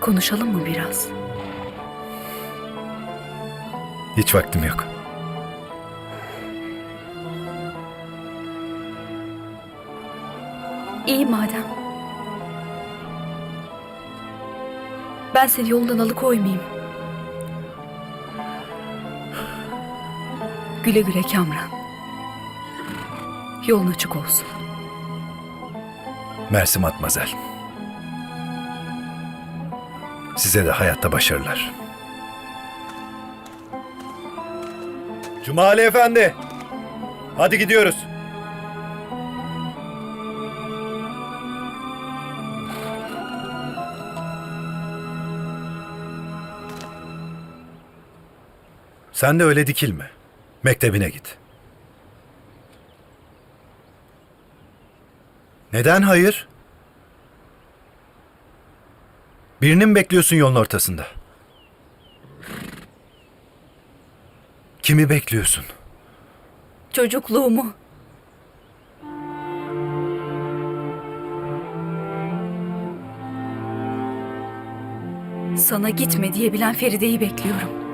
Konuşalım mı biraz? Hiç vaktim yok. İyi madem. Ben seni yolundan alıkoymayayım. Güle güle Kamran. Yolun açık olsun. Mersi Matmazel. Size de hayatta başarılar. Cumali Efendi. Hadi gidiyoruz. Sen de öyle dikilme. Mektebine git. Neden hayır? Birini mi bekliyorsun yolun ortasında? Kimi bekliyorsun? Çocukluğumu. Sana gitme diyebilen Feride'yi bekliyorum.